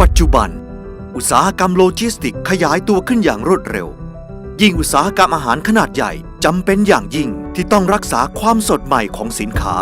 ปัจจุบัน อุตสาหกรรมโลจิสติกขยายตัวขึ้นอย่างรวดเร็ว ยิ่งอุตสาหกรรมอาหารขนาดใหญ่จำเป็นอย่างยิ่งที่ต้องรักษาความสดใหม่ของสินค้า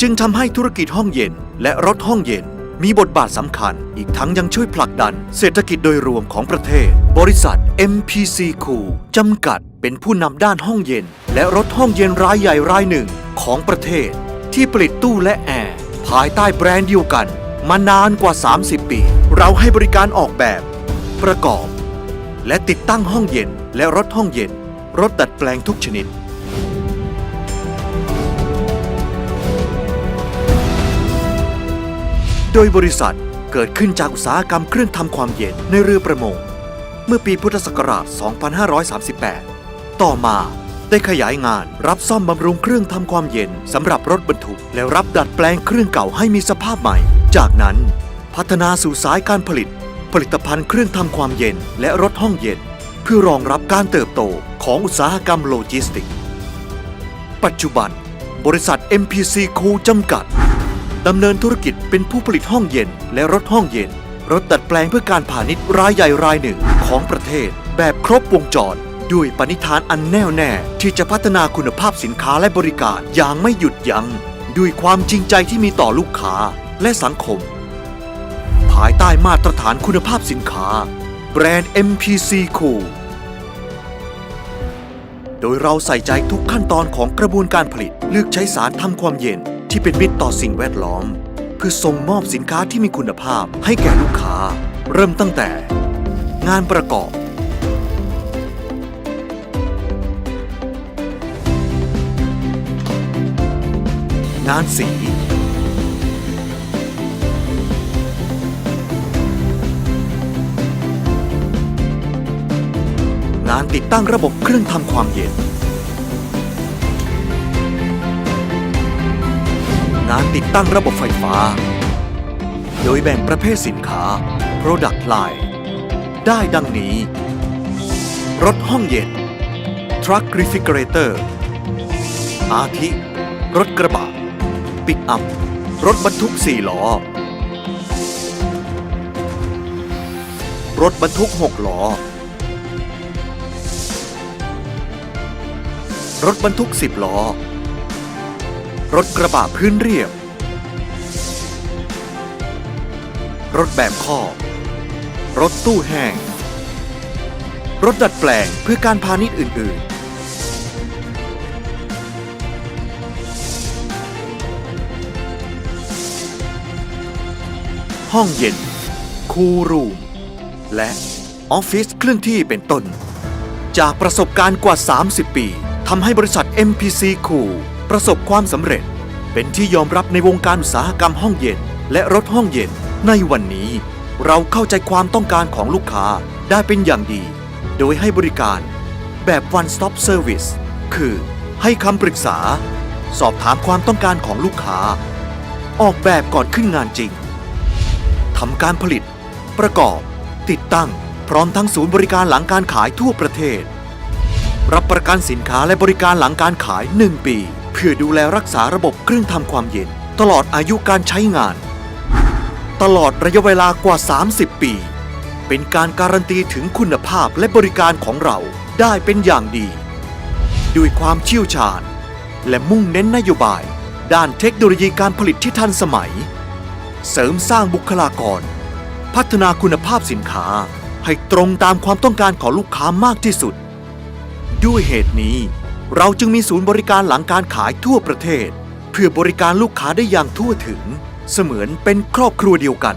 จึงทำให้ธุรกิจห้องเย็น และรถห้องเย็น มีบทบาทสำคัญ อีกทั้งยังช่วยผลักดัน เศรษฐกิจโดยรวมของประเทศ บริษัท MPC Cool จำกัดเป็นผู้นำด้านห้องเย็น และรถห้องเย็นรายใหญ่รายหนึ่งของประเทศ ที่ผลิตตู้และแอร์ภายใต้แบรนด์เดียวกัน มานานกว่า 30 ปี เราให้บริการออกแบบ ประกอบ และติดตั้งห้องเย็นและรถห้องเย็น รถดัดแปลงทุกชนิด โดยบริษัทเกิดขึ้นจากอุตสาหกรรมเครื่องทำความเย็นในเรือประมง เมื่อปีพุทธศักราช 2538 ต่อมา ได้ขยายงาน รับซ่อมบำรุงเครื่องทำความเย็นสำหรับรถบรรทุก และรับดัดแปลงเครื่องเก่าให้มีสภาพใหม่ จากนั้น พัฒนาสู่สายการผลิต ผลิตภัณฑ์เครื่องทำความเย็นและรถห้องเย็น เพื่อรองรับการเติบโตของอุตสาหกรรมโลจิสติกส์ปัจจุบัน บริษัท MPC Co จำกัดดำเนินธุรกิจเป็นผู้ผลิตห้องเย็นและรถห้องเย็น รถดัดแปลงเพื่อการพาณิชย์รายใหญ่รายหนึ่งของประเทศแบบครบวงจร ด้วยปณิธานอันแน่วแน่ที่จะพัฒนาคุณภาพสินค้าและบริการอย่างไม่หยุดยัง้งด้วยความจริงใจที่มีต่อลูกค้าและสังคม ภายใต้มาตรฐานคุณภาพสินค้า แบรนด์ MPC Cool โดยเราใส่ใจทุกขั้นตอนของกระบวนการผลิต เลือกใช้สารทำความเย็นที่เป็นมิตรต่อสิ่งแวดล้อม เพื่อส่งมอบสินค้าที่มีคุณภาพให้แก่ลูกค้า เริ่มตั้งแต่ งานประกอบ งานสี งานติดตั้งระบบเครื่องทำความเย็น งานติดตั้งระบบไฟฟ้า โดยแบ่งประเภทสินค้า Product Line ได้ดังนี้ รถห้องเย็น Truck Refrigerator อาทิ รถกระบะ ปิกอัพ รถบรรทุก 4 ล้อ รถบรรทุก 6 ล้อ รถบรรทุก 10 ล้อ รถกระบะพื้นเรียบ รถแบบข้อ รถตู้แห้ง รถดัดแปลงเพื่อการพาณิชย์อื่น ๆ ห้องเย็น คูรูม และออฟฟิศเคลื่อนที่เป็นต้น จากประสบการณ์กว่า 30 ปีทำให้บริษัท MPC Cool ประสบความสำเร็จ เป็นที่ยอมรับในวงการอุตสาหกรรมห้องเย็น และรถห้องเย็น ในวันนี้ เราเข้าใจความต้องการของลูกค้าได้เป็นอย่างดี โดยให้บริการแบบ one stop service คือให้คำปรึกษา สอบถามความต้องการของลูกค้า ออกแบบก่อนขึ้นงานจริง ทำการผลิต ประกอบ ติดตั้ง พร้อมทั้งศูนย์บริการหลังการขายทั่วประเทศ รับประกันสินค้าและบริการหลังการขาย 1 ปี เพื่อดูแลรักษาระบบเครื่องทำความเย็น ตลอดอายุการใช้งาน ตลอดระยะเวลากว่า 30 ปี เป็นการการันตีถึงคุณภาพและบริการของเราได้เป็นอย่างดี ด้วยความเชี่ยวชาญ และมุ่งเน้นนโยบาย ด้านเทคโนโลยีการผลิตที่ทันสมัย เสริมสร้างบุคลากร พัฒนาคุณภาพสินค้าให้ตรงตามความต้องการของลูกค้ามากที่สุด ด้วยเหตุนี้ เราจึงมีศูนย์บริการหลังการขายทั่วประเทศ เพื่อบริการลูกค้าได้อย่างทั่วถึง เสมือนเป็นครอบครัวเดียวกัน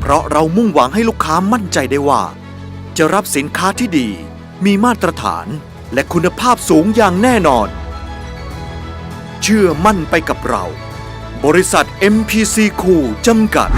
เพราะเรามุ่งหวังให้ลูกค้ามั่นใจได้ว่า จะรับสินค้าที่ดี มีมาตรฐานและคุณภาพสูงอย่างแน่นอน เชื่อมั่นไปกับเรา บริษัท MPC คูจำกัด